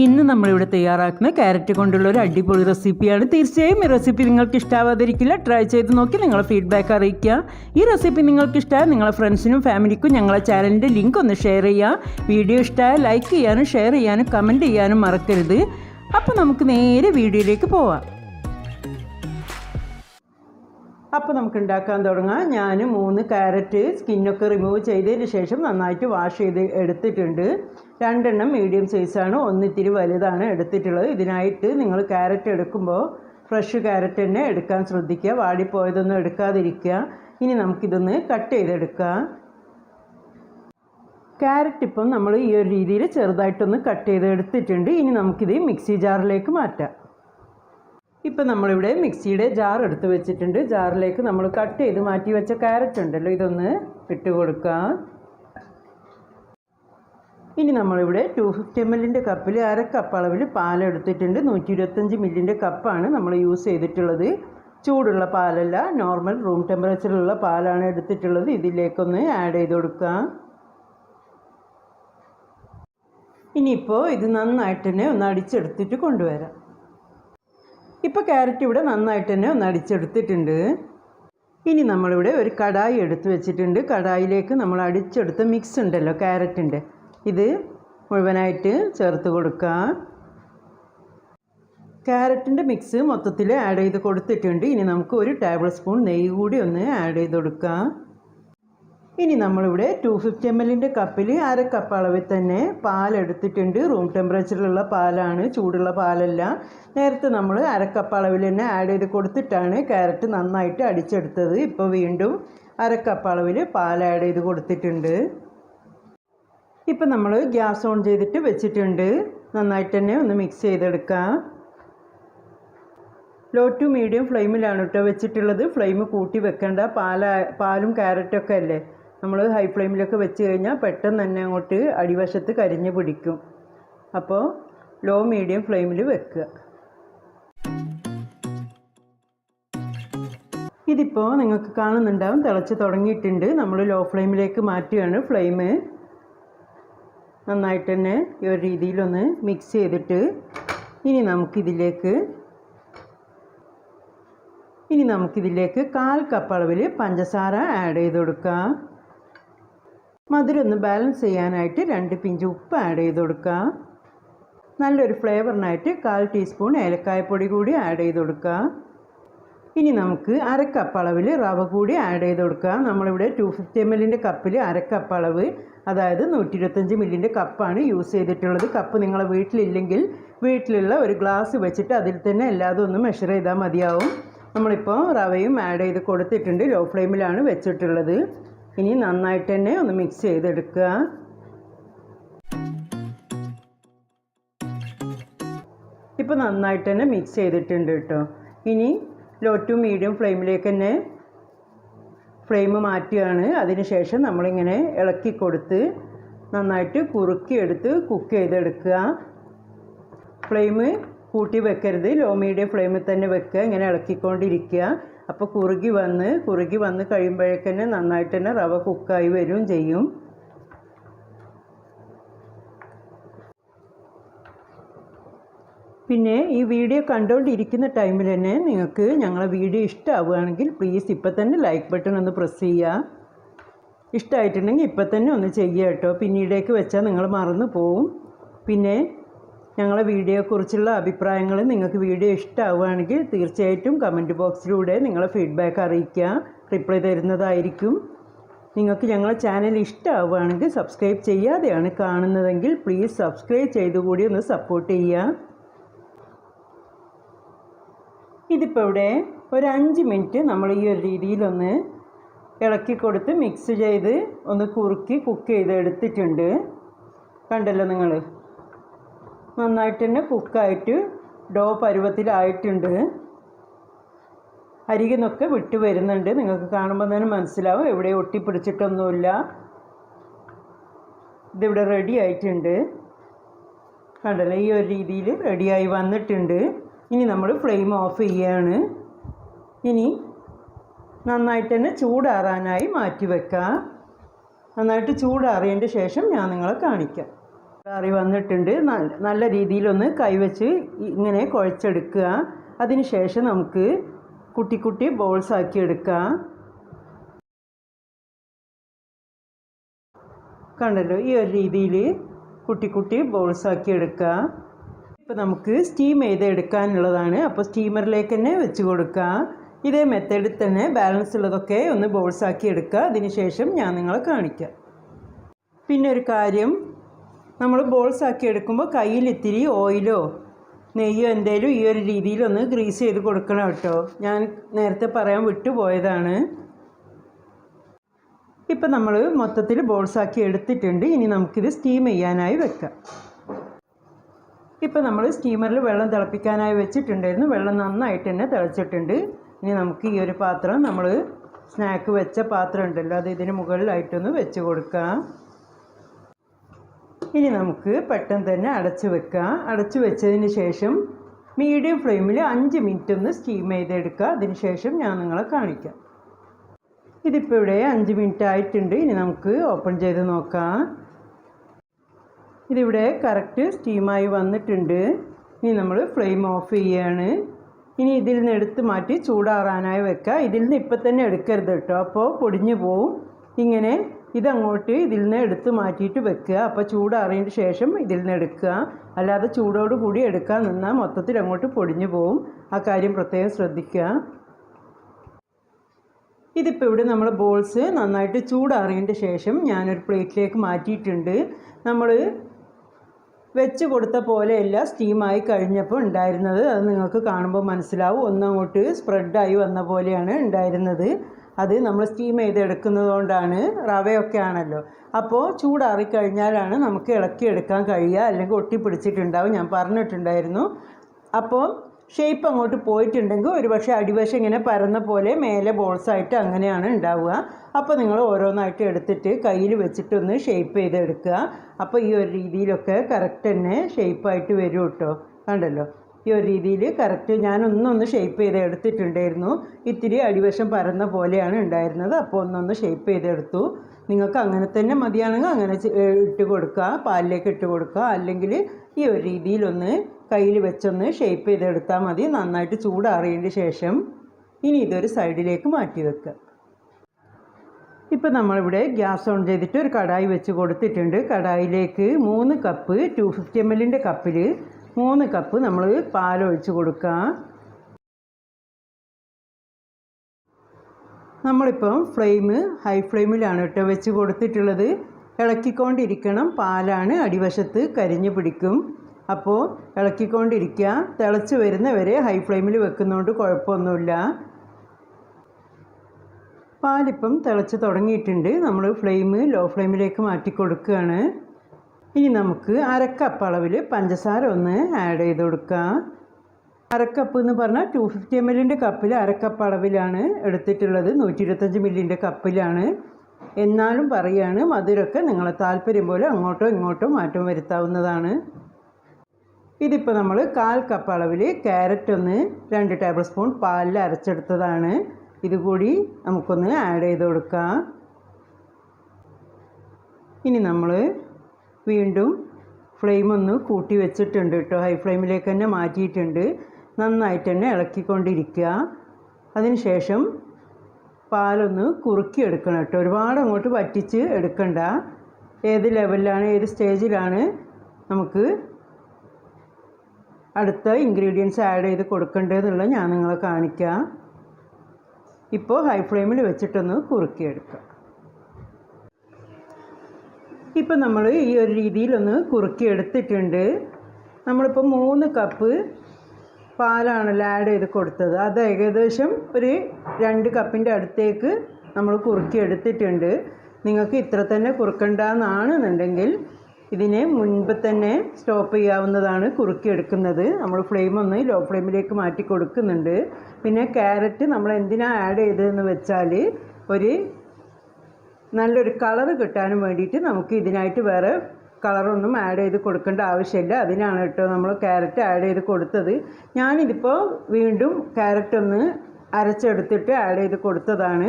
ഇന്ന് നമ്മളിവിടെ തയ്യാറാക്കുന്ന ക്യാരറ്റ് കൊണ്ടുള്ള ഒരു അടിപൊളി റെസിപ്പിയാണ്. തീർച്ചയായും ഈ റെസിപ്പി നിങ്ങൾക്ക് ഇഷ്ടാവാതിരിക്കില്ല. ട്രൈ ചെയ്ത് നോക്കി നിങ്ങളെ ഫീഡ്ബാക്ക് അറിയിക്കുക. ഈ റെസിപ്പി നിങ്ങൾക്ക് ഇഷ്ടമായ നിങ്ങളെ ഫ്രണ്ട്സിനും ഫാമിലിക്കും ഞങ്ങളെ ചാനലിന്റെ ലിങ്ക് ഒന്ന് ഷെയർ ചെയ്യുക. വീഡിയോ ഇഷ്ടമായ ലൈക്ക് ചെയ്യാനും ഷെയർ ചെയ്യാനും കമന്റ് ചെയ്യാനും മറക്കരുത്. അപ്പോൾ നമുക്ക് നേരെ വീഡിയോയിലേക്ക് പോവാം. അപ്പോൾ നമുക്ക് ഉണ്ടാക്കാൻ തുടങ്ങാം. ഞാൻ മൂന്ന് ക്യാരറ്റ് സ്കിന്നൊക്കെ റിമൂവ് ചെയ്തതിന് ശേഷം നന്നായിട്ട് വാഷ് ചെയ്ത് എടുത്തിട്ടുണ്ട്. രണ്ടെണ്ണം മീഡിയം സൈസാണ് ഒന്നിത്തിരി വലുതാണ് എടുത്തിട്ടുള്ളത്. ഇതിനായിട്ട് നിങ്ങൾ ക്യാരറ്റ് എടുക്കുമ്പോൾ ഫ്രഷ് ക്യാരറ്റ് തന്നെ എടുക്കാൻ ശ്രദ്ധിക്കുക. വാടിപ്പോയതൊന്നും എടുക്കാതിരിക്കുക. ഇനി നമുക്കിതൊന്ന് കട്ട് ചെയ്തെടുക്കാം. ക്യാരറ്റ് ഇപ്പം നമ്മൾ ഈ ഒരു രീതിയിൽ ചെറുതായിട്ടൊന്ന് കട്ട് ചെയ്തെടുത്തിട്ടുണ്ട്. ഇനി നമുക്കിത് മിക്സി ജാറിലേക്ക് മാറ്റാം. ഇപ്പം നമ്മളിവിടെ മിക്സിയുടെ ജാർ എടുത്ത് വെച്ചിട്ടുണ്ട്. ജാറിലേക്ക് നമ്മൾ കട്ട് ചെയ്ത് മാറ്റി വെച്ച ക്യാരറ്റ് ഉണ്ടല്ലോ ഇതൊന്ന് ഇട്ട് കൊടുക്കാം. ഇനി നമ്മളിവിടെ ടു ഫിഫ്റ്റി എം എല്ലിന്റെ കപ്പിൽ അര കപ്പ് അളവിൽ പാലെടുത്തിട്ടുണ്ട് നൂറ്റി ഇരുപത്തഞ്ച് മില്ലിന്റെ കപ്പാണ് നമ്മൾ യൂസ് ചെയ്തിട്ടുള്ളത്. ചൂടുള്ള പാലല്ല നോർമൽ റൂം ടെമ്പറേച്ചറിലുള്ള പാലാണ് എടുത്തിട്ടുള്ളത്. ഇതിലേക്കൊന്ന് ആഡ് ചെയ്ത് കൊടുക്കാം. ഇനിയിപ്പോൾ ഇത് നന്നായിട്ട് തന്നെ ഒന്ന് അടിച്ചെടുത്തിട്ട് കൊണ്ടുവരാം. ഇപ്പോൾ ക്യാരറ്റ് ഇവിടെ നന്നായിട്ട് തന്നെ ഒന്ന് അടിച്ചെടുത്തിട്ടുണ്ട്. ഇനി നമ്മളിവിടെ ഒരു കടായി എടുത്ത് വെച്ചിട്ടുണ്ട്. കടായിലേക്ക് നമ്മൾ അടിച്ചെടുത്ത മിക്സ് ഉണ്ടല്ലോ ക്യാരറ്റിന്റെ ഇത് മുഴുവനായിട്ട് ചേർത്ത് കൊടുക്കാം. ക്യാരറ്റിന്റെ മിക്സ് മൊത്തത്തിൽ ആഡ് ചെയ്ത് കൊടുത്തിട്ടുണ്ട്. ഇനി നമുക്ക് ഒരു ടേബിൾ സ്പൂൺ നെയ്യ് കൂടി ഒന്ന് ആഡ് ചെയ്ത് കൊടുക്കാം. ഇനി നമ്മളിവിടെ ടു ഫിഫ്റ്റി എം എല്ലിന്റെ കപ്പിൽ അര കപ്പ് അളവിൽ തന്നെ പാലെടുത്തിട്ടുണ്ട് റൂം ടെമ്പറേച്ചറിലുള്ള പാലാണ് ചൂടുള്ള പാലല്ല. നേരത്തെ നമ്മൾ അര കപ്പ് അളവിൽ തന്നെ ആഡ് ചെയ്ത് കൊടുത്തിട്ടാണ് ക്യാരറ്റ് നന്നായിട്ട് അടിച്ചെടുത്തത്. ഇപ്പോൾ വീണ്ടും അര കപ്പ് അളവിൽ പാൽ ആഡ് ചെയ്ത് കൊടുത്തിട്ടുണ്ട്. ഇപ്പം നമ്മൾ ഗ്യാസ് ഓൺ ചെയ്തിട്ട് വെച്ചിട്ടുണ്ട്. നന്നായിട്ട് തന്നെ ഒന്ന് മിക്സ് ചെയ്തെടുക്കാം. ലോ ടു മീഡിയം ഫ്ലെയിമിലാണ് കേട്ടോ വെച്ചിട്ടുള്ളത്. ഫ്ലെയിം കൂട്ടി വെക്കേണ്ട. പാല പാലും ക്യാരറ്റൊക്കെ അല്ലേ? നമ്മൾ ഹൈ ഫ്ലെയിമിലൊക്കെ വെച്ച് കഴിഞ്ഞാൽ പെട്ടെന്ന് തന്നെ അങ്ങോട്ട് അടിവശത്ത് കരിഞ്ഞ് പിടിക്കും. അപ്പോൾ ലോ മീഡിയം ഫ്ലെയിമിൽ വെക്കുക. ഇതിപ്പോൾ നിങ്ങൾക്ക് കാണുന്നുണ്ടാവും തിളച്ച് തുടങ്ങിയിട്ടുണ്ട്. നമ്മൾ ലോ ഫ്ലെയിമിലേക്ക് മാറ്റുകയാണ്. ഫ്ലെയിം നന്നായിട്ട് തന്നെ ഈ ഒരു രീതിയിലൊന്ന് മിക്സ് ചെയ്തിട്ട് ഇനി നമുക്കിതിലേക്ക് ഇനി നമുക്കിതിലേക്ക് കാൽ കപ്പ് അളവിൽ പഞ്ചസാര ആഡ് ചെയ്ത് കൊടുക്കാം. മധുരം ഒന്ന് ബാലൻസ് ചെയ്യാനായിട്ട് രണ്ട് പിഞ്ച് ഉപ്പ് ആഡ് ചെയ്ത് കൊടുക്കുക നല്ലൊരു ഫ്ലേവറിനായിട്ട് കാൽ ടീസ്പൂൺ ഏലക്കായപ്പൊടി കൂടി ആഡ് ചെയ്ത് കൊടുക്കുക ഇനി നമുക്ക് അരക്കപ്പ് കപ്പ് അളവിൽ റവ കൂടി ആഡ് ചെയ്ത് കൊടുക്കുക നമ്മളിവിടെ ടു ഫിഫ്റ്റി എം എല്ലിന്റെ കപ്പിൽ അരക്കപ്പ് കപ്പ് അളവ് അതായത് നൂറ്റി ഇരുപത്തഞ്ച് മില്ലിന്റെ കപ്പാണ് യൂസ് ചെയ്തിട്ടുള്ളത്. കപ്പ് നിങ്ങളെ വീട്ടിലില്ലെങ്കിൽ വീട്ടിലുള്ള ഒരു ഗ്ലാസ് വെച്ചിട്ട് അതിൽ തന്നെ എല്ലാതും ഒന്ന് മെഷർ ചെയ്താൽ മതിയാവും. നമ്മളിപ്പോൾ റവയും ആഡ് ചെയ്ത് കൊടുത്തിട്ടുണ്ട്. ലോ ഫ്ലെയിമിലാണ് വെച്ചിട്ടുള്ളത്. ഇനി നന്നായിട്ട് തന്നെ ഒന്ന് മിക്സ് ചെയ്തെടുക്കുക. ഇപ്പോൾ നന്നായിട്ട് തന്നെ മിക്സ് ചെയ്തിട്ടുണ്ട് കേട്ടോ. ഇനി ലോ ടു മീഡിയം ഫ്ലെയിമിലേക്ക് തന്നെ ഫ്ലെയിം മാറ്റുകയാണ്. അതിനുശേഷം നമ്മളിങ്ങനെ ഇളക്കി കൊടുത്ത് നന്നായിട്ട് കുറുക്കിയെടുത്ത് കുക്ക് ചെയ്തെടുക്കുക. ഫ്ലെയിം കൂട്ടി വെക്കരുത്. ലോ മീഡിയം ഫ്ലെയിമിൽ തന്നെ വെക്കുക. ഇങ്ങനെ ഇളക്കിക്കൊണ്ടിരിക്കുക. അപ്പോൾ കുറുകി വന്ന് കുറുകി വന്ന് കഴിയുമ്പോഴേക്കന്നെ നന്നായിട്ട് തന്നെ റവ കുക്കായി വരും ചെയ്യും. പിന്നെ ഈ വീഡിയോ കണ്ടുകൊണ്ടിരിക്കുന്ന ടൈമിൽ തന്നെ നിങ്ങൾക്ക് ഞങ്ങളെ വീഡിയോ ഇഷ്ടമാവുകയാണെങ്കിൽ പ്ലീസ് ഇപ്പം തന്നെ ലൈക്ക് ബട്ടൺ ഒന്ന് പ്രസ് ചെയ്യുക ഇഷ്ടമായിട്ടുണ്ടെങ്കിൽ ഇപ്പം തന്നെ ഒന്ന് ചെയ്യുക കേട്ടോ പിന്നീടേക്ക് വെച്ചാൽ നിങ്ങൾ മറന്നു പോവും. പിന്നെ ഞങ്ങളെ വീഡിയോയെക്കുറിച്ചുള്ള അഭിപ്രായങ്ങൾ നിങ്ങൾക്ക് വീഡിയോ ഇഷ്ടമാവുകയാണെങ്കിൽ തീർച്ചയായിട്ടും കമന്റ് ബോക്സിലൂടെ നിങ്ങളെ ഫീഡ്ബാക്ക് അറിയിക്കുക. റിപ്ലൈ തരുന്നതായിരിക്കും. നിങ്ങൾക്ക് ഞങ്ങളെ ചാനൽ ഇഷ്ടമാവുകയാണെങ്കിൽ സബ്സ്ക്രൈബ് ചെയ്യാതെയാണ് കാണുന്നതെങ്കിൽ പ്ലീസ് സബ്സ്ക്രൈബ് ചെയ്തുകൂടി ഒന്ന് സപ്പോർട്ട് ചെയ്യുക. ഇതിപ്പോൾ ഇവിടെ ഒരു അഞ്ച് മിനിറ്റ് നമ്മൾ ഈ ഒരു രീതിയിലൊന്ന് ഇളക്കി കൊടുത്ത് മിക്സ് ചെയ്ത് ഒന്ന് കുറുക്കി കുക്ക് ചെയ്ത് എടുത്തിട്ടുണ്ട് കണ്ടല്ലോ നിങ്ങൾ. നന്നായിട്ട് തന്നെ കുക്കായിട്ട് ഡോ പരുവത്തിലായിട്ടുണ്ട്. അരികിൽ നിന്നൊക്കെ വിട്ട് വരുന്നുണ്ട്. നിങ്ങൾക്ക് കാണുമ്പോൾ തന്നെ മനസ്സിലാവും. എവിടെ ഒട്ടിപ്പിടിച്ചിട്ടൊന്നുമില്ല. ഇതിവിടെ റെഡി ആയിട്ടുണ്ട്. കണ്ടല്ലോ? ഈ ഒരു രീതിയിൽ റെഡിയായി വന്നിട്ടുണ്ട്. ഇനി നമ്മൾ ഫ്ലെയിം ഓഫ് ചെയ്യുകയാണ് ഇനി നന്നായിട്ട് തന്നെ ചൂടാറാനായി മാറ്റി വെക്കാം. നന്നായിട്ട് ചൂടാറിയതിന്റെ ശേഷം ഞാൻ നിങ്ങളെ കാണിക്കാം. കറി വന്നിട്ടുണ്ട്. നല്ല- രീതിയിലൊന്ന് കൈവച്ച് ഇങ്ങനെ കുഴച്ചെടുക്കുക. അതിനുശേഷം നമുക്ക് കുട്ടി കുട്ടി ബോൾസ് ആക്കി എടുക്കാം. കണ്ടല്ലോ ഈ ഒരു രീതിയിൽ കുട്ടി കുട്ടി ബോൾസ് ആക്കി എടുക്കുക. ഇപ്പോൾ നമുക്ക് സ്റ്റീം ചെയ്ത് എടുക്കാനുള്ളതാണ് അപ്പോൾ സ്റ്റീമറിലേക്ക് തന്നെ വെച്ച് കൊടുക്കുക. ഇതേ മെത്തേഡിൽ തന്നെ ബാലൻസ് ഉള്ളതൊക്കെ ഒന്ന് ബോൾസ് ആക്കി എടുക്കുക. അതിനുശേഷം ഞാൻ നിങ്ങളെ കാണിക്കാം. പിന്നെ ഒരു കാര്യം നമ്മൾ ബോൾസ് ആക്കി എടുക്കുമ്പോൾ കയ്യിൽ ഇത്തിരി ഓയിലോ നെയ്യോ എന്തേലും ഈ ഒരു രീതിയിലൊന്ന് ഗ്രീസ് ചെയ്ത് കൊടുക്കണം കേട്ടോ. ഞാൻ നേരത്തെ പറയാൻ വിട്ടുപോയതാണ്. ഇപ്പം നമ്മൾ മൊത്തത്തിൽ ബോൾസ് ആക്കി എടുത്തിട്ടുണ്ട്. ഇനി നമുക്കിത് സ്റ്റീം ചെയ്യാനായി വെക്കാം. ഇപ്പം നമ്മൾ സ്റ്റീമറിൽ വെള്ളം തിളപ്പിക്കാനായി വെച്ചിട്ടുണ്ടായിരുന്നു. വെള്ളം നന്നായിട്ട് തന്നെ തിളച്ചിട്ടുണ്ട്. ഇനി നമുക്ക് ഈ ഒരു പാത്രം നമ്മൾ സ്നാക്ക് വെച്ച പാത്രം ഉണ്ടല്ലോ അത് ഇതിന് മുകളിലായിട്ടൊന്ന് വെച്ച് കൊടുക്കാം. ഇനി നമുക്ക് പെട്ടെന്ന് തന്നെ അടച്ചു വെക്കാം. അടച്ചു വെച്ചതിന് ശേഷം മീഡിയം ഫ്ലെയിമിൽ അഞ്ച് മിനിറ്റ് ഒന്ന് സ്റ്റീം ചെയ്തെടുക്കുക. അതിന് ശേഷം ഞാൻ നിങ്ങളെ കാണിക്കാം. ഇതിപ്പോൾ ഇവിടെ അഞ്ച് മിനിറ്റ് ആയിട്ടുണ്ട്. ഇനി നമുക്ക് ഓപ്പൺ ചെയ്ത് നോക്കാം. ഇതിവിടെ കറക്റ്റ് സ്റ്റീമായി വന്നിട്ടുണ്ട്. ഇനി നമ്മൾ ഫ്ലെയിം ഓഫ് ചെയ്യാണ്. ഇനി ഇതിൽ നിന്ന് എടുത്ത് മാറ്റി ചൂടാറാനായി വെക്കുക ഇതിൽ നിന്ന് ഇപ്പം തന്നെ എടുക്കരുത് കേട്ടോ. അപ്പോൾ പൊടിഞ്ഞു പോവും. ഇങ്ങനെ ഇതങ്ങോട്ട് ഇതിൽ നിന്ന് എടുത്ത് മാറ്റിയിട്ട് വെക്കുക. അപ്പോൾ ചൂടാറിയതിന് ശേഷം ഇതിൽ നിന്ന് എടുക്കുക. അല്ലാതെ ചൂടോട് കൂടി എടുക്കാൻ നിന്നാൽ മൊത്തത്തിൽ അങ്ങോട്ട് പൊടിഞ്ഞു പോവും. ആ കാര്യം പ്രത്യേകം ശ്രദ്ധിക്കുക. ഇതിപ്പോൾ ഇവിടെ നമ്മൾ ബോൾസ് നന്നായിട്ട് ചൂടാറിയതിന്റെ ശേഷം ഞാനൊരു പ്ലേറ്റിലേക്ക് മാറ്റിയിട്ടുണ്ട്. നമ്മൾ വെച്ച് കൊടുത്ത പോലെയല്ല സ്റ്റീമായി കഴിഞ്ഞപ്പോൾ ഉണ്ടായിരുന്നത്. അത് നിങ്ങൾക്ക് കാണുമ്പോൾ മനസ്സിലാവും. ഒന്നങ്ങോട്ട് സ്പ്രെഡായി വന്ന പോലെയാണ് ഉണ്ടായിരുന്നത്. അത് നമ്മൾ സ്റ്റീം ചെയ്തെടുക്കുന്നത് കൊണ്ടാണ് റവയൊക്കെ ആണല്ലോ അപ്പോൾ ചൂടാറിക്കഴിഞ്ഞാലാണ് നമുക്ക് ഇളക്കി എടുക്കാൻ കഴിയുക. അല്ലെങ്കിൽ ഒട്ടിപ്പിടിച്ചിട്ടുണ്ടാവും. ഞാൻ പറഞ്ഞിട്ടുണ്ടായിരുന്നു. അപ്പോൾ ഷേപ്പ് അങ്ങോട്ട് പോയിട്ടുണ്ടെങ്കിൽ ഒരുപക്ഷെ അടിവശം ഇങ്ങനെ പരന്ന പോലെ മേലെ ബോൾസായിട്ട് അങ്ങനെയാണ് ഉണ്ടാവുക. അപ്പോൾ നിങ്ങൾ ഓരോന്നായിട്ട് എടുത്തിട്ട് കയ്യിൽ വെച്ചിട്ടൊന്ന് ഷേപ്പ് ചെയ്തെടുക്കുക. അപ്പോൾ ഈ ഒരു രീതിയിലൊക്കെ കറക്റ്റ് തന്നെ ഷേപ്പായിട്ട് വരും കേട്ടോ. കണ്ടല്ലോ? ഈ ഒരു രീതിയിൽ കറക്റ്റ് ഞാനൊന്നൊന്ന് ഷേപ്പ് ചെയ്ത് എടുത്തിട്ടുണ്ടായിരുന്നു ഇത്തിരി അടിവശം പരന്ന പോലെയാണ് ഉണ്ടായിരുന്നത്. അപ്പോൾ ഒന്നൊന്ന് ഷേപ്പ് ചെയ്തെടുത്തു. നിങ്ങൾക്ക് അങ്ങനെ തന്നെ മതിയാണെങ്കിൽ അങ്ങനെ ഇട്ട് കൊടുക്കുക. പാലിലേക്ക് ഇട്ട് കൊടുക്കുക. അല്ലെങ്കിൽ ഈ ഒരു രീതിയിലൊന്ന് കയ്യിൽ വെച്ചൊന്ന് ഷേപ്പ് ചെയ്തെടുത്താൽ മതി. നന്നായിട്ട് ചൂടാറിയതിന് ശേഷം ഇനി ഇതൊരു സൈഡിലേക്ക് മാറ്റി വെക്കുക. ഇപ്പം നമ്മളിവിടെ ഗ്യാസ് ഓൺ ചെയ്തിട്ട് ഒരു കടായി വെച്ച് കൊടുത്തിട്ടുണ്ട്. കടായിലേക്ക് മൂന്ന് കപ്പ് ടു ഫിഫ്റ്റി എം എല്ലിന്റെ കപ്പിൽ മൂന്ന് കപ്പ് നമ്മൾ പാലൊഴിച്ച് കൊടുക്കുക നമ്മളിപ്പം ഫ്ലെയിം ഹൈ ഫ്ലെയിമിലാണ് കേട്ടോ വെച്ച് കൊടുത്തിട്ടുള്ളത്. ഇളക്കിക്കൊണ്ടിരിക്കണം. പാലാണ് അടിവശത്ത് കരിഞ്ഞു പിടിക്കും. അപ്പോൾ ഇളക്കിക്കൊണ്ടിരിക്കുക. തിളച്ച് വരുന്നവരെ ഹൈ ഫ്ലെയിമിൽ വെക്കുന്നതുകൊണ്ട് കുഴപ്പമൊന്നുമില്ല. പാലിപ്പം തിളച്ച് തുടങ്ങിയിട്ടുണ്ട്. നമ്മൾ ഫ്ലെയിം ലോ ഫ്ലെയിമിലേക്ക് മാറ്റി കൊടുക്കുകയാണ്. ഇനി നമുക്ക് അരക്കപ്പ് അളവിൽ പഞ്ചസാര ഒന്ന് ആഡ് ചെയ്ത് കൊടുക്കാം. അരക്കപ്പ് എന്ന് പറഞ്ഞാൽ ടു ഫിഫ്റ്റി എം എല്ലിന്റെ കപ്പിൽ അരക്കപ്പ് അളവിലാണ് എടുത്തിട്ടുള്ളത്. നൂറ്റി ഇരുപത്തഞ്ച് മില്ലിന്റെ കപ്പിലാണ്. എന്നാലും പറയുകയാണ് മധുരമൊക്കെ നിങ്ങളെ താല്പര്യം പോലെ അങ്ങോട്ടോ ഇങ്ങോട്ടോ മാറ്റം വരുത്താവുന്നതാണ്. ഇതിപ്പോൾ നമ്മൾ കാൽ കപ്പ് അളവിൽ ക്യാരറ്റ് ഒന്ന് രണ്ട് ടേബിൾ സ്പൂൺ പാലിൽ അരച്ചെടുത്തതാണ്. ഇതുകൂടി നമുക്കൊന്ന് ആഡ് ചെയ്ത് കൊടുക്കാം. ഇനി നമ്മൾ വീണ്ടും ഫ്ലെയിം ഒന്ന് കൂട്ടി വെച്ചിട്ടുണ്ട് കേട്ടോ. ഹൈ ഫ്ലെയിമിലേക്ക് തന്നെ മാറ്റിയിട്ടുണ്ട്. നന്നായിട്ട് തന്നെ ഇളക്കിക്കൊണ്ടിരിക്കുക. അതിനുശേഷം പാലൊന്ന് കുറുക്കി എടുക്കണം കേട്ടോ. ഒരുപാട് അങ്ങോട്ട് വറ്റിച്ച് എടുക്കണ്ട. ഏത് ലെവലിലാണ് ഏത് സ്റ്റേജിലാണ് നമുക്ക് അടുത്ത ഇൻഗ്രീഡിയൻസ് ആഡ് ചെയ്ത് കൊടുക്കേണ്ടതെന്നുള്ളത് ഞാൻ നിങ്ങളെ കാണിക്കാം. ഇപ്പോൾ ഹൈ ഫ്ലെയിമിൽ വെച്ചിട്ടൊന്ന് കുറുക്കിയെടുക്കുക ഇപ്പം നമ്മൾ ഈ ഒരു രീതിയിലൊന്ന് കുറുക്കി എടുത്തിട്ടുണ്ട് നമ്മളിപ്പോൾ മൂന്ന് കപ്പ് പാലാണല്ലോ ആഡ് ചെയ്ത് കൊടുത്തത്. അത് ഏകദേശം ഒരു രണ്ട് കപ്പിന്റെ അടുത്തേക്ക് നമ്മൾ കുറുക്കി എടുത്തിട്ടുണ്ട് നിങ്ങൾക്ക് ഇത്ര തന്നെ കുറുക്കണ്ടെന്നാണെന്നുണ്ടെങ്കിൽ ഇതിനെ മുൻപ് തന്നെ സ്റ്റോപ്പ് ചെയ്യാവുന്നതാണ് കുറുക്കി എടുക്കുന്നത് നമ്മൾ ഫ്ലെയിം ഒന്ന് ലോ ഫ്ലെയിമിലേക്ക് മാറ്റി കൊടുക്കുന്നുണ്ട്. പിന്നെ ക്യാരറ്റ് നമ്മൾ എന്തിനാണ് ആഡ് ചെയ്തതെന്ന് വെച്ചാൽ ഒരു നല്ലൊരു കളർ കിട്ടാനും വേണ്ടിയിട്ട് നമുക്ക് ഇതിനായിട്ട് വേറെ കളറൊന്നും ആഡ് ചെയ്ത് കൊടുക്കേണ്ട ആവശ്യമില്ല. അതിനാണ് കേട്ടോ നമ്മൾ ക്യാരറ്റ് ആഡ് ചെയ്ത് കൊടുത്തത്. ഞാനിതിപ്പോൾ വീണ്ടും ക്യാരറ്റ് ഒന്ന് അരച്ചെടുത്തിട്ട് ആഡ് ചെയ്ത് കൊടുത്തതാണ്.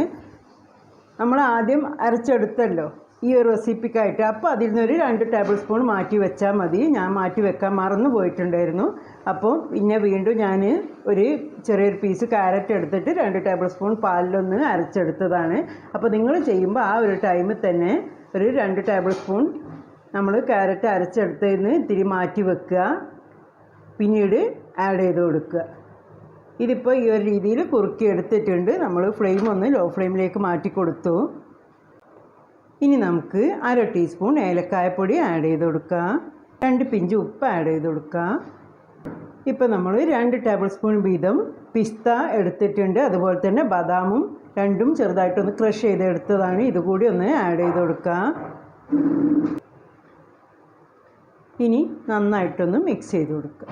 നമ്മൾ ആദ്യം അരച്ചെടുത്തല്ലോ. ഈ ഒരു റെസിപ്പിക്കായിട്ട് അപ്പോൾ അതിൽ നിന്നൊരു രണ്ട് ടേബിൾ സ്പൂൺ മാറ്റി വെച്ചാൽ മതി. ഞാൻ മാറ്റി വെക്കാൻ മറന്നു പോയിട്ടുണ്ടായിരുന്നു. അപ്പോൾ പിന്നെ വീണ്ടും ഞാൻ ഒരു ചെറിയൊരു പീസ് ക്യാരറ്റ് എടുത്തിട്ട് രണ്ട് ടേബിൾ സ്പൂൺ പാലിലൊന്ന് അരച്ചെടുത്തതാണ്. അപ്പോൾ നിങ്ങൾ ചെയ്യുമ്പോൾ ആ ഒരു ടൈമിൽ തന്നെ ഒരു രണ്ട് ടേബിൾ സ്പൂൺ നമ്മൾ ക്യാരറ്റ് അരച്ചെടുത്തതിന് ഇത്തിരി മാറ്റി വെക്കുക. പിന്നീട് ആഡ് ചെയ്ത് കൊടുക്കുക. ഇതിപ്പോൾ ഈ ഒരു രീതിയിൽ കുറുക്കി എടുത്തിട്ടുണ്ട്. നമ്മൾ ഫ്ലെയിം ഒന്ന് ലോ ഫ്ലെയിമിലേക്ക് മാറ്റി കൊടുത്തു. ഇനി നമുക്ക് അര ടീസ്പൂൺ ഏലക്കായപ്പൊടി ആഡ് ചെയ്ത് കൊടുക്കുക രണ്ട് പിഞ്ച് ഉപ്പ് ആഡ് ചെയ്ത് കൊടുക്കുക ഇപ്പോൾ നമ്മൾ രണ്ട് ടേബിൾ സ്പൂൺ വീതം പിസ്ത എടുത്തിട്ടുണ്ട്. അതുപോലെ തന്നെ ബദാമും രണ്ടും ചെറുതായിട്ടൊന്ന് ക്രഷ് ചെയ്തെടുത്തതാണ് ഇതുകൂടി ഒന്ന് ആഡ് ചെയ്ത് കൊടുക്കുക ഇനി നന്നായിട്ടൊന്ന് മിക്സ് ചെയ്ത് കൊടുക്കുക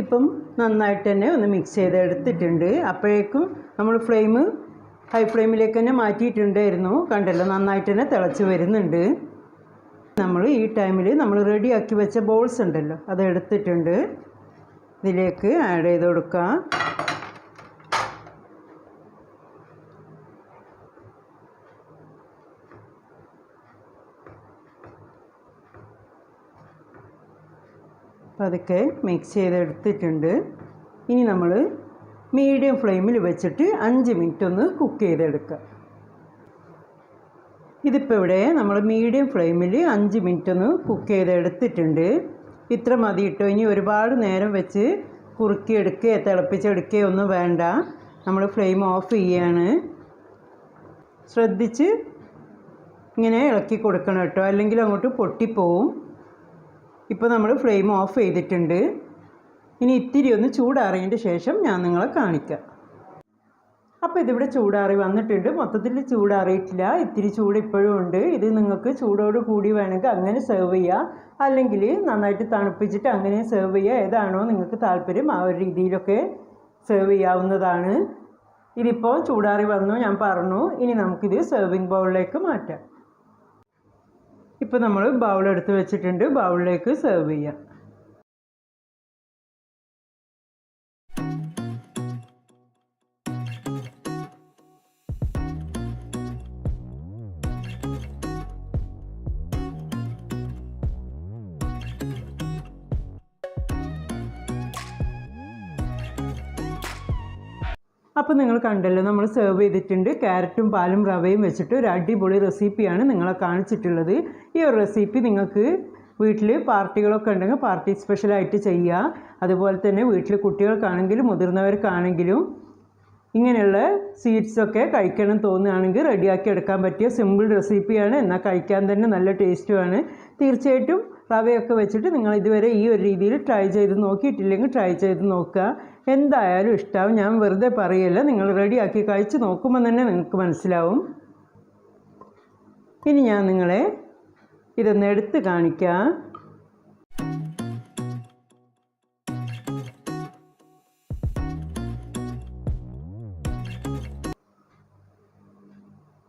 ഇപ്പം നന്നായിട്ട് തന്നെ ഒന്ന് മിക്സ് ചെയ്തെടുത്തിട്ടുണ്ട്. അപ്പോഴേക്കും നമ്മൾ ഫ്ലെയിം ഹൈ ഫ്ലെയിമിലേക്ക് തന്നെ മാറ്റിയിട്ടുണ്ടായിരുന്നു. കണ്ടല്ലോ നന്നായിട്ട് തന്നെ തിളച്ച് വരുന്നുണ്ട്. നമ്മൾ ഈ ടൈമിൽ നമ്മൾ റെഡിയാക്കി വെച്ച ബോൾസ് ഉണ്ടല്ലോ അത് എടുത്തിട്ടുണ്ട്. ഇതിലേക്ക് ആഡ് ചെയ്ത് കൊടുക്കാം പതുക്കെ മിക്സ് ചെയ്തെടുത്തിട്ടുണ്ട്. ഇനി നമ്മൾ മീഡിയം ഫ്ലെയിമിൽ വെച്ചിട്ട് അഞ്ച് മിനിറ്റ് ഒന്ന് കുക്ക് ചെയ്തെടുക്കുക ഇതിപ്പോൾ ഇവിടെ നമ്മൾ മീഡിയം ഫ്ലെയിമിൽ അഞ്ച് മിനിറ്റ് ഒന്ന് കുക്ക് ചെയ്തെടുത്തിട്ടുണ്ട്. ഇത്ര മതി ഇനി ഒരുപാട് നേരം വെച്ച് കുറുക്കിയെടുക്കുകയോ തിളപ്പിച്ചെടുക്കുകയോ ഒന്നും വേണ്ട. നമ്മൾ ഫ്ലെയിം ഓഫ് ചെയ്യാണ്. ശ്രദ്ധിച്ച് ഇങ്ങനെ ഇളക്കി കൊടുക്കണം കേട്ടോ അല്ലെങ്കിൽ അങ്ങോട്ട് പൊട്ടിപ്പോവും. ഇപ്പോൾ നമ്മൾ ഫ്ലെയിം ഓഫ് ചെയ്തിട്ടുണ്ട്. ഇനി ഇത്തിരി ഒന്ന് ചൂടാറിയതിന്റെ ശേഷം ഞാൻ നിങ്ങളെ കാണിക്കാം. അപ്പോൾ ഇതിവിടെ ചൂടാറി വന്നിട്ടുണ്ട്. മൊത്തത്തിൽ ചൂടാറിയിട്ടില്ല. ഇത്തിരി ചൂട് ഇപ്പോഴും ഉണ്ട്. ഇത് നിങ്ങൾക്ക് ചൂടോട് കൂടി വേണമെങ്കിൽ അങ്ങനെ സെർവ് ചെയ്യുക അല്ലെങ്കിൽ നന്നായിട്ട് തണുപ്പിച്ചിട്ട് അങ്ങനെ സെർവ് ചെയ്യുക ഏതാണോ നിങ്ങൾക്ക് താല്പര്യം ആ ഒരു രീതിയിലൊക്കെ സെർവ് ചെയ്യാവുന്നതാണ്. ഇതിപ്പോൾ ചൂടാറി വന്നു. ഞാൻ പറഞ്ഞു. ഇനി നമുക്കിത് സെർവിങ് ബൗളിലേക്ക് മാറ്റാം. ഇപ്പോൾ നമ്മൾ ബൗൾ എടുത്ത് വെച്ചിട്ടുണ്ട്. ബൗളിലേക്ക് സെർവ് ചെയ്യാം. അപ്പോൾ നിങ്ങൾ കണ്ടല്ലോ നമ്മൾ സെർവ് ചെയ്തിട്ടുണ്ട്. ക്യാരറ്റും പാലും റവയും വെച്ചിട്ട് ഒരു അടിപൊളി റെസിപ്പിയാണ് നിങ്ങളെ കാണിച്ചിട്ടുള്ളത്. ഈ ഒരു റെസിപ്പി നിങ്ങൾക്ക് വീട്ടിൽ പാർട്ടികളൊക്കെ ഉണ്ടെങ്കിൽ പാർട്ടി സ്പെഷ്യലായിട്ട് ചെയ്യുക അതുപോലെ തന്നെ വീട്ടിൽ കുട്ടികൾക്കാണെങ്കിലും മുതിർന്നവർക്കാണെങ്കിലും ഇങ്ങനെയുള്ള സ്വീറ്റ്സൊക്കെ കഴിക്കണം തോന്നുകയാണെങ്കിൽ റെഡിയാക്കി എടുക്കാൻ പറ്റിയ സിമ്പിൾ റെസിപ്പിയാണ് എന്നാൽ കഴിക്കാൻ തന്നെ നല്ല ടേസ്റ്റുമാണ് തീർച്ചയായിട്ടും റവയൊക്കെ വെച്ചിട്ട് നിങ്ങൾ ഇതുവരെ ഈ ഒരു രീതിയിൽ ട്രൈ ചെയ്ത് നോക്കിയിട്ടില്ലെങ്കിൽ ട്രൈ ചെയ്ത് നോക്കുക. എന്തായാലും ഇഷ്ടമാവും ഞാൻ വെറുതെ പറയല്ല. നിങ്ങൾ റെഡിയാക്കി കഴിച്ച് നോക്കുമ്പോൾ തന്നെ നിങ്ങൾക്ക് മനസ്സിലാവും. ഇനി ഞാൻ നിങ്ങളെ ഇതൊന്ന് എടുത്ത് കാണിക്കാം.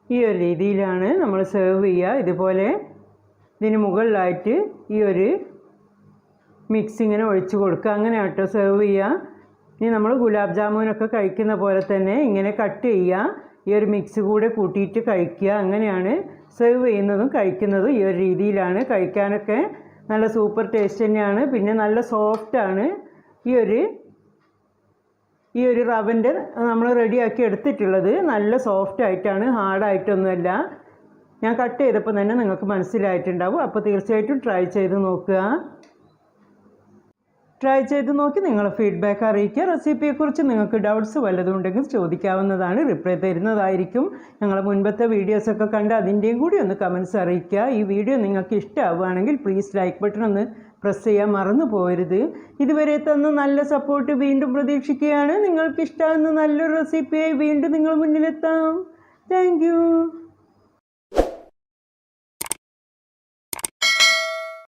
ഈ ഒരു രീതിയിലാണ് നമ്മൾ സെർവ് ചെയ്യുക ഇതുപോലെ ഇതിന് മുകളിലായിട്ട് ഈ ഒരു മിക്സ് ഇങ്ങനെ ഒഴിച്ച് കൊടുക്കുക. അങ്ങനെ കേട്ടോ സെർവ് ചെയ്യുക ഇനി നമ്മൾ ഗുലാബ് ജാമുനൊക്കെ കഴിക്കുന്ന പോലെ തന്നെ ഇങ്ങനെ കട്ട് ചെയ്യുക. ഈ ഒരു മിക്സ് കൂടെ കൂട്ടിയിട്ട് കഴിക്കുക. അങ്ങനെയാണ് സെർവ് ചെയ്യുന്നതും കഴിക്കുന്നതും ഈ ഒരു രീതിയിലാണ് കഴിക്കാനൊക്കെ നല്ല സൂപ്പർ ടേസ്റ്റ് തന്നെയാണ്. പിന്നെ നല്ല സോഫ്റ്റാണ് ഈ ഒരു ഈ ഒരു റവന്റെ നമ്മൾ റെഡിയാക്കി എടുത്തിട്ടുള്ളത്. നല്ല സോഫ്റ്റ് ആയിട്ടാണ് ഹാർഡായിട്ടൊന്നുമല്ല ഞാൻ കട്ട് ചെയ്തപ്പോൾ തന്നെ നിങ്ങൾക്ക് മനസ്സിലായിട്ടുണ്ടാവും. അപ്പോൾ തീർച്ചയായിട്ടും ട്രൈ ചെയ്ത് നോക്കുക. ട്രൈ ചെയ്ത് നോക്കി നിങ്ങളെ ഫീഡ്ബാക്ക് അറിയിക്കുക. റെസിപ്പിയെക്കുറിച്ച് നിങ്ങൾക്ക് ഡൗട്ട്സ് വല്ലതും ഉണ്ടെങ്കിൽ ചോദിക്കാവുന്നതാണ്. റിപ്ലൈ തരുന്നതായിരിക്കും. ഞങ്ങൾ മുൻപത്തെ വീഡിയോസൊക്കെ കണ്ട് അതിന്റെയും കൂടി ഒന്ന് കമൻസ് അറിയിക്കുക. ഈ വീഡിയോ നിങ്ങൾക്ക് ഇഷ്ടമാവുകയാണെങ്കിൽ പ്ലീസ് ലൈക്ക് ബട്ടൺ ഒന്ന് പ്രസ് ചെയ്യാൻ മറന്നു പോരുത് ഇതുവരെ തന്ന നല്ല സപ്പോർട്ട് വീണ്ടും പ്രതീക്ഷിക്കുകയാണ്. നിങ്ങൾക്ക് ഇഷ്ടമാകുന്ന നല്ലൊരു റെസിപ്പിയായി വീണ്ടും നിങ്ങൾ മുന്നിലെത്താം. താങ്ക്